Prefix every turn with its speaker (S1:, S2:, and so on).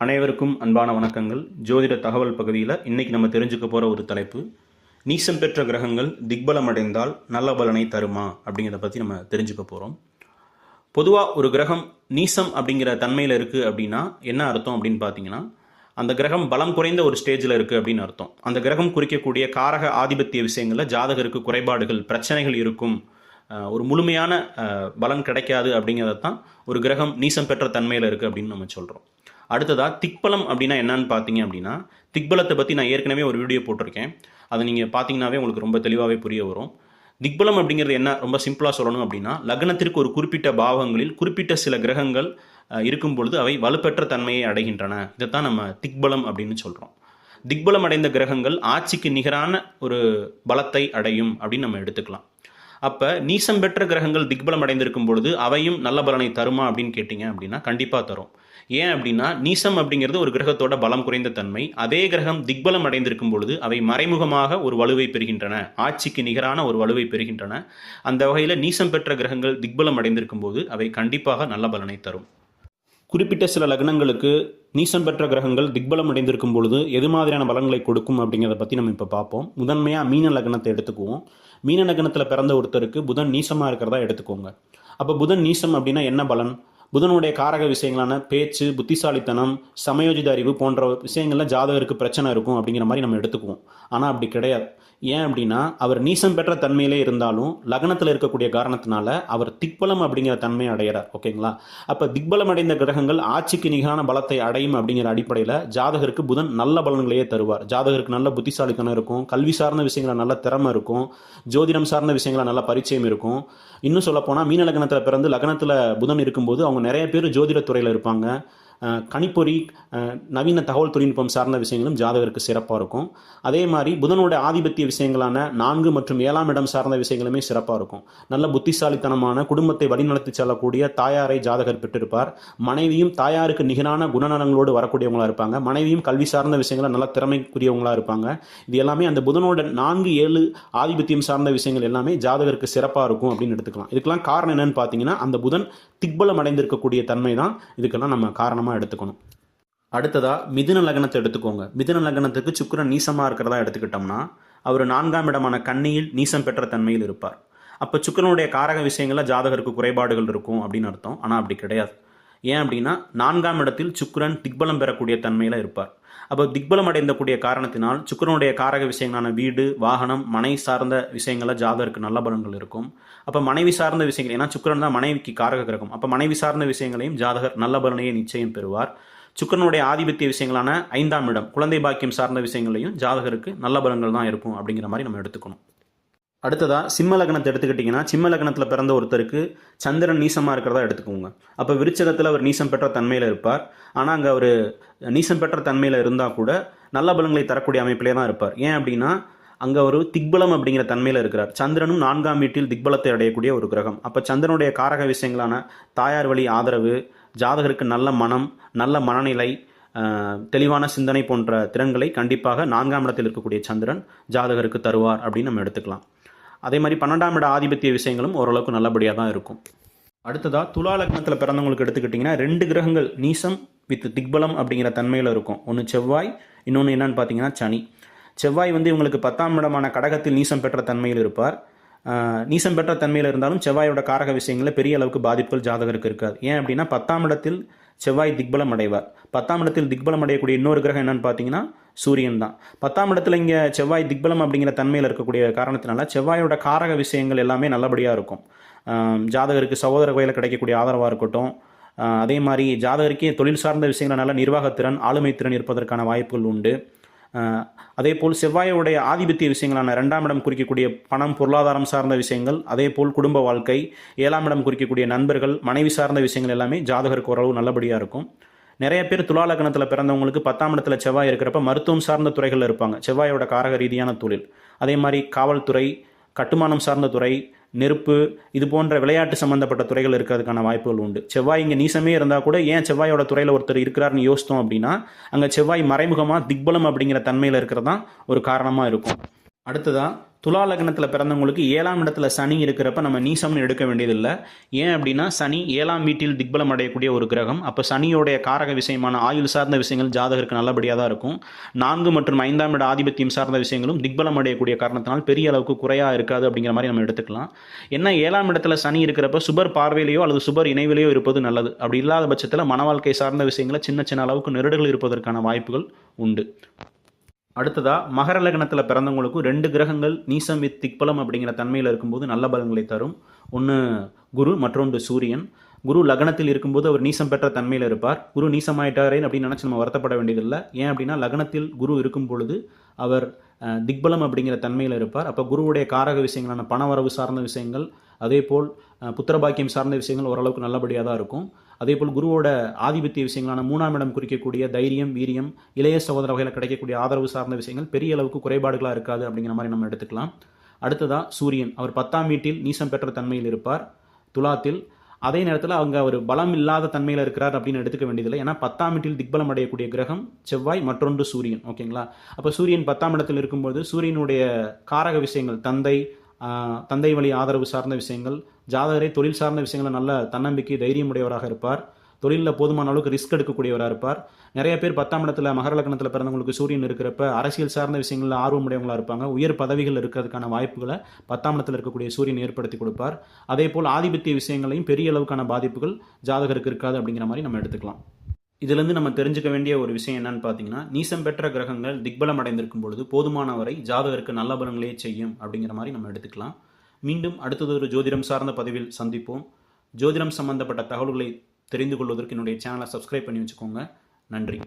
S1: அனைவருக்கும் அன்பான வணக்கங்கள். ஜோதிட தகவல் பகுதியில் இன்னைக்கு நம்ம தெரிஞ்சுக்க போகிற ஒரு தலைப்பு நீசம் பெற்ற கிரகங்கள் திக்பலம் அடைந்தால் நல்ல பலனை தருமா அப்படிங்கிறத பற்றி நம்ம தெரிஞ்சுக்க போகிறோம் பொதுவாக ஒரு கிரகம் நீசம் அப்படிங்கிற தன்மையில் இருக்குது அப்படின்னா என்ன அர்த்தம் அப்படின்னு பார்த்தீங்கன்னா அந்த கிரகம் பலம் குறைந்த ஒரு ஸ்டேஜில் இருக்குது அப்படின்னு அர்த்தம். அந்த கிரகம் குறிக்கக்கூடிய காரக ஆதிபத்திய விஷயங்களில் ஜாதகருக்கு குறைபாடுகள் பிரச்சனைகள் இருக்கும். ஒரு முழுமையான பலன் கிடைக்காது அப்படிங்கிறத தான் ஒரு கிரகம் நீசம் பெற்ற தன்மையில் இருக்குது அப்படின்னு நம்ம சொல்கிறோம் அடுத்ததாக திக்பலம் அப்படின்னா என்னன்னு பார்த்தீங்க அப்படின்னா திக்பலத்தை பற்றி நான் ஏற்கனவே ஒரு வீடியோ போட்டிருக்கேன். அதை நீங்கள் பார்த்தீங்கன்னாவே உங்களுக்கு ரொம்ப தெளிவாகவே புரிய வரும். திக்பலம் அப்படிங்கிறது என்ன? ரொம்ப சிம்பிளாக சொல்லணும் அப்படின்னா லக்னத்திற்கு ஒரு குறிப்பிட்ட பாவங்களில் குறிப்பிட்ட சில கிரகங்கள் இருக்கும் பொழுது அவை வலுப்பெற்ற தன்மையை அடைகின்றன. இதைத்தான் நம்ம திக்பலம் அப்படின்னு சொல்கிறோம் திக்பலம் அடைந்த கிரகங்கள் ஆட்சிக்கு நிகரான ஒரு பலத்தை அடையும் அப்படின்னு நம்ம எடுத்துக்கலாம். அப்போ நீசம் பெற்ற கிரகங்கள் திக்பலம் அடைந்திருக்கும் பொழுது அவையும் நல்ல பலனை தருமா அப்படின்னு கேட்டிங்க அப்படின்னா கண்டிப்பாக தரும். ஏன் அப்படின்னா நீசம் அப்படிங்கிறது ஒரு கிரகத்தோட பலம் குறைந்த தன்மை. அதே கிரகம் திக்பலம் அடைந்திருக்கும் பொழுது அவை மறைமுகமாக ஒரு வலுவை பெறுகின்றன. ஆட்சிக்கு நிகரான ஒரு வலுவை பெறுகின்றன. அந்த வகையில் நீசம் பெற்ற கிரகங்கள் திக்பலம் அடைந்திருக்கும் போது அவை கண்டிப்பாக நல்ல பலனை தரும். குறிப்பிட்ட சில லக்னங்களுக்கு நீசம் பெற்ற கிரகங்கள் திக்பலம் அடைந்திருக்கும் பொழுது எது மாதிரியான பலன்களை கொடுக்கும் அப்படிங்கிறத பற்றி நம்ம இப்போ பார்ப்போம். முதன்மையாக மீன லக்னத்தை எடுத்துக்குவோம். மீன லக்னத்தில் பிறந்த ஒருத்தருக்கு புதன் நீசமாக இருக்கிறதா எடுத்துக்கோங்க. அப்போ புதன் நீசம் அப்படின்னா என்ன பலன்? புதனுடைய காரக விஷயங்களான பேச்சு புத்திசாலித்தனம் சமயோஜித அறிவு போன்ற விஷயங்கள்ல ஜாதகருக்கு பிரச்சனை இருக்கும் அப்படிங்கிற மாதிரி நம்ம எடுத்துக்குவோம். ஆனால் அப்படி கிடையாது. ஏன் அப்படின்னா அவர் நீசம் பெற்ற தன்மையிலே இருந்தாலும் லக்னத்தில் இருக்கக்கூடிய காரணத்தினால அவர் திக்பலம் அப்படிங்கிற தன்மையை அடைகிறார் ஓகேங்களா? அப்போ திக்பலம் அடைந்த கிரகங்கள் ஆட்சிக்கு நிகரான பலத்தை அடையும் அப்படிங்கிற அடிப்படையில் ஜாதகருக்கு புதன் நல்ல பலன்களையே தருவார். ஜாதகருக்கு நல்ல புத்திசாலித்தனம் இருக்கும் கல்வி சார்ந்த விஷயங்கள நல்ல திறமை இருக்கும் ஜோதிடம் சார்ந்த விஷயங்கள நல்ல பரிச்சயம் இருக்கும். இன்னும் சொல்லப்போனால் மீன லக்னத்தில் பிறந்து லக்னத்தில் புதன் இருக்கும்போது அவங்க நிறைய பேர் ஜோதிடத்துறையில் இருப்பாங்க. கணிப்பொறி நவீன தகவல் தொழில்நுட்பம் சார்ந்த விஷயங்களும் ஜாதகருக்கு சிறப்பாக இருக்கும். அதே மாதிரி புதனோட ஆதிபத்திய விஷயங்களான நான்கு மற்றும் ஏழாம் இடம் சார்ந்த விஷயங்களுமே சிறப்பாக இருக்கும். நல்ல புத்திசாலித்தனமான குடும்பத்தை வழிநடத்தி செல்லக்கூடிய தாயாரை ஜாதகர் பெற்றிருப்பார். மனைவியும் தாயாருக்கு நிகரான குணநலங்களோடு வரக்கூடியவங்களா இருப்பாங்க. மனைவியும் கல்வி சார்ந்த விஷயங்கள நல்ல திறமைக்குரியவங்களா இருப்பாங்க. இது எல்லாமே அந்த புதனோட நான்கு ஏழு ஆதிபத்தியம் சார்ந்த விஷயங்கள் எல்லாமே ஜாதகருக்கு சிறப்பாக இருக்கும் அப்படின்னு எடுத்துக்கலாம். இதுக்கெல்லாம் காரணம் என்னன்னு பார்த்தீங்கன்னா அந்த புதன் திக்பலம் அடைந்திருக்கக்கூடிய தன்மை தான் இதுக்கெல்லாம் நம்ம காரணமாக எடுத்துக்கணும். அடுத்ததாக மிதுன லக்னத்தை எடுத்துக்கோங்க. மிதுன லக்னத்துக்கு சுக்கிரன் நீசமாக இருக்கிறதா எடுத்துக்கிட்டோம்னா அவர் நான்காம் இடமான கண்ணியில் நீசம் பெற்ற தன்மையில் இருப்பார். அப்போ சுக்கரனுடைய காரக விஷயங்களில் ஜாதகருக்கு குறைபாடுகள் இருக்கும் அப்படின்னு அர்த்தம். ஆனால் அப்படி கிடையாது. ஏன் அப்படின்னா நான்காம் இடத்தில் சுக்கரன் திக்பலம் பெறக்கூடிய தன்மையில் இருப்பார். அப்போ திக்பலம் அடைந்தக்கூடிய காரணத்தினால் சுக்கரனுடைய காரக விஷயங்களான வீடு வாகனம் மனை சார்ந்த விஷயங்களில் ஜாதகருக்கு நல்ல பலன்கள் இருக்கும். அப்போ மனைவி சார்ந்த விஷயங்கள் ஏன்னா சுக்கரன் தான் மனைவிக்கு காரக கிரகம். அப்போ மனைவி சார்ந்த விஷயங்களையும் ஜாதகர் நல்ல பலனையே நிச்சயம் பெறுவார். சுக்கிரனுடைய ஆதிபத்திய விஷயங்களான ஐந்தாம் இடம் குழந்தை பாக்கியம் சார்ந்த விஷயங்களையும் ஜாதகருக்கு நல்ல பலன்கள் தான் இருக்கும் அப்படிங்கிற மாதிரி நம்ம எடுத்துக்கணும். அடுத்ததாக சிம்ம லக்னத்தை எடுத்துக்கிட்டிங்கன்னா சிம்ம லக்னத்தில் பிறந்த ஒருத்தருக்கு சந்திரன் நீசமாக இருக்கிறதா எடுத்துக்கோங்க. அப்போ விருச்சகத்தில் அவர் நீசம் பெற்ற தன்மையில் இருப்பார். ஆனால் அங்கே அவர் நீசம் பெற்ற தன்மையில் இருந்தால் கூட நல்ல பலங்களை தரக்கூடிய அமைப்பிலே தான் இருப்பார். ஏன் அப்படின்னா அங்கே ஒரு திக்பலம் அப்படிங்கிற தன்மையில் இருக்கிறார். சந்திரனும் நான்காம் வீட்டில் திக்பலத்தை அடையக்கூடிய ஒரு கிரகம். அப்போ சந்திரனுடைய காரக விஷயங்களான தாயார் வழி ஆதரவு ஜாதகருக்கு நல்ல மனம் நல்ல மனநிலை தெளிவான சிந்தனை போன்ற திறன்களை கண்டிப்பாக நான்காம் இடத்தில் இருக்கக்கூடிய சந்திரன் ஜாதகருக்கு தருவார் அப்படின்னு நம்ம எடுத்துக்கலாம். அதே மாதிரி பன்னெண்டாம் இட ஆதிபத்திய விஷயங்களும் ஓரளவுக்கு நல்லபடியாக தான் இருக்கும். அடுத்ததாக துலா லக்னத்தில் பிறந்தவங்களுக்கு எடுத்துக்கிட்டிங்கன்னா ரெண்டு கிரகங்கள் நீசம் வித் திக்பலம் அப்படிங்கிற தன்மையில் இருக்கும். ஒன்று செவ்வாய் இன்னொன்று என்னன்னு பார்த்தீங்கன்னா சனி. செவ்வாய் வந்து இவங்களுக்கு பத்தாம் இடமான கடகத்தில் நீசம் பெற்ற தன்மையில் இருப்பார். நீசம் பெற்ற தன்மையில் இருந்தாலும் செவ்வாயோட காரக விஷயங்களில் பெரிய அளவுக்கு பாதிப்புகள் ஜாதகருக்கு இருக்காது. ஏன் அப்படின்னா பத்தாம் இடத்தில் செவ்வாய் திக்பலம் அடைவார் பத்தாம் இடத்தில் திக்பலம் அடையக்கூடிய இன்னொரு கிரகம் என்னன்னு பார்த்தீங்கன்னா சூரியன் தான். பத்தாம் இடத்துல இங்கே செவ்வாய் திக்பலம் அப்படிங்கிற தன்மையில் இருக்கக்கூடிய காரணத்தினால செவ்வாயோட காரக விஷயங்கள் எல்லாமே நல்லபடியாக இருக்கும். ஜாதகருக்கு சகோதர கோயிலில் கிடைக்கக்கூடிய ஆதரவாக இருக்கட்டும். அதே மாதிரி ஜாதகருக்கே தொழில் சார்ந்த விஷயங்கள நல்ல நிர்வாகத்திறன் ஆளுமை திறன் இருப்பதற்கான வாய்ப்புகள் உண்டு. அதே போல் செவ்வாயோடைய ஆதிபத்திய விஷயங்களான ரெண்டாம் இடம் குறிக்கக்கூடிய பணம் பொருளாதாரம் சார்ந்த விஷயங்கள் அதே போல் குடும்ப வாழ்க்கை ஏழாம் இடம் குறிக்கக்கூடிய நண்பர்கள் மனைவி சார்ந்த விஷயங்கள் எல்லாமே ஜாதகருக்கு ஓரளவு நல்லபடியாக இருக்கும். நிறைய பேர் துலா லக்னத்தில் பிறந்தவங்களுக்கு பத்தாம் இடத்துல செவ்வாய் இருக்கிறப்ப மருத்துவம் சார்ந்த துறைகளில் இருப்பாங்க. செவ்வாயோட காரக ரீதியான தொழில். அதே மாதிரி காவல்துறை கட்டுமானம் சார்ந்த துறை நெருப்பு இது போன்ற விளையாட்டு சம்பந்தப்பட்ட துறைகள் இருக்கிறதுக்கான வாய்ப்புகள் உண்டு. செவ்வாய் இங்கே நீசமே இருந்தால் கூட ஏன் செவ்வாயோட துறையில் ஒருத்தர் இருக்கிறாருன்னு யோசித்தோம் அப்படின்னா அங்கே செவ்வாய் மறைமுகமாக திக்பலம் அப்படிங்கிற தன்மையில் இருக்கிறது தான் ஒரு காரணமாக இருக்கும். அடுத்ததாக துலா லக்னத்தில் பிறந்தவங்களுக்கு ஏழாம் இடத்துல சனி இருக்கிறப்ப நம்ம நீசம்னு எடுக்க வேண்டியதில்லை. ஏன் அப்படின்னா சனி ஏழாம் வீட்டில் திக்பலம் அடையக்கூடிய ஒரு கிரகம். அப்போ சனியோடைய காரக விஷயமான ஆயுள் சார்ந்த விஷயங்கள் ஜாதகருக்கு நல்லபடியாக தான் இருக்கும். நான்கு மற்றும் ஐந்தாம் இட ஆதிபத்தியம் சார்ந்த விஷயங்களும் திக்பலம் அடையக்கூடிய காரணத்தினால் பெரிய அளவுக்கு குறையாக இருக்காது அப்படிங்கிற மாதிரி நம்ம எடுத்துக்கலாம். என்ன ஏழாம் இடத்துல சனி இருக்கிறப்ப சுபர் பார்வையிலையோ அல்லது சுபர் இணைவிலையோ இருப்பது நல்லது. அப்படி இல்லாத பட்சத்தில் மன வாழ்க்கை சார்ந்த விஷயங்களை சின்ன சின்ன அளவுக்கு நெருடுகள் இருப்பதற்கான வாய்ப்புகள் உண்டு. அடுத்ததாக மகர லக்னத்தில் பிறந்தவங்களுக்கும் ரெண்டு கிரகங்கள் நீசம் வித் திக்பலம் அப்படிங்கிற தன்மையில் இருக்கும்போது நல்ல பலன்களை தரும். ஒன்று குரு மற்றொன்று சூரியன். குரு லக்னத்தில் இருக்கும்போது அவர் நீசம் பெற்ற தன்மையில் இருப்பார். குரு நீசமாயிட்டாரே அப்படின்னு நினச்சி நம்ம வருத்தப்பட வேண்டியதில்லை. ஏன் அப்படின்னா லக்னத்தில் குரு இருக்கும் பொழுது அவர் திக்பலம் அப்படிங்கிற தன்மையில் இருப்பார். அப்போ குருவுடைய காரக விஷயங்களான பணவரவு சார்ந்த விஷயங்கள் அதே போல் புத்திரபாக்கியம் சார்ந்த விஷயங்கள் ஓரளவுக்கு நல்லபடியாக தான் இருக்கும். அதே போல் குருவோட ஆதிபத்திய விஷயங்களான மூணாம் இடம் குறிக்கக்கூடிய தைரியம் வீரியம் இளைய சகோதர வகையில் கிடைக்கக்கூடிய ஆதரவு சார்ந்த விஷயங்கள் பெரிய அளவுக்கு குறைபாடுகளாக இருக்காது அப்படிங்கிற மாதிரி நம்ம எடுத்துக்கலாம். அடுத்ததா சூரியன். அவர் பத்தாம் வீட்டில் நீசம் பெற்ற தன்மையில் இருப்பார். துலாத்தில் அதே நேரத்தில் அவங்க அவர் பலம் இல்லாத தன்மையில் இருக்கிறார் அப்படின்னு எடுத்துக்க வேண்டியதில்லை. ஏன்னா பத்தாம் வீட்டில் திக்பலம் அடையக்கூடிய கிரகம் செவ்வாய் மற்றொன்று சூரியன். ஓகேங்களா? அப்போ சூரியன் பத்தாம் இடத்தில் இருக்கும்போது சூரியனுடைய காரக விஷயங்கள் தந்தை தந்தை வழி ஆதரவு சார்ந்த விஷயங்கள் ஜாதகரை தொழில் சார்ந்த விஷயங்களை நல்ல தன்னம்பிக்கை தைரியம் உடையவராக இருப்பார். தொழிலில் போதுமான அளவுக்கு ரிஸ்க் எடுக்கக்கூடியவராக இருப்பார். நிறைய பேர் பத்தாம் இடத்துல மகர லக்னத்தில் பிறந்தவங்களுக்கு சூரியன் இருக்கிறப்ப அரசியல் சார்ந்த விஷயங்களில் ஆர்வம் உடையவங்களா இருப்பாங்க. உயர் பதவிகள் இருக்கிறதுக்கான வாய்ப்புகளை பத்தாம் இடத்துல இருக்கக்கூடிய சூரியன் ஏற்படுத்தி கொடுப்பார். அதே போல் ஆதிபத்திய விஷயங்களையும் பெரிய அளவுக்கான பாதிப்புகள் ஜாதகருக்கு இருக்காது அப்படிங்கிற மாதிரி நம்ம எடுத்துக்கலாம். இதிலிருந்து நம்ம தெரிஞ்சுக்க வேண்டிய ஒரு விஷயம் என்னன்னு பார்த்தீங்கன்னா நீசம் பெற்ற கிரகங்கள் திக்பலம் அடைந்திருக்கும் பொழுது போதுமானவரை ஜாதகருக்கு நல்ல பலன்களே செய்யும் அப்படிங்கிற மாதிரி நம்ம எடுத்துக்கலாம். மீண்டும் அடுத்தது ஒரு ஜோதிடம் சார்ந்த பதிவில் சந்திப்போம். ஜோதிடம் சம்பந்தப்பட்ட தகவல்களை தெரிந்து கொள்வதற்கு என்னுடைய சேனலை சப்ஸ்கிரைப் பண்ணி வச்சுக்கோங்க. நன்றி.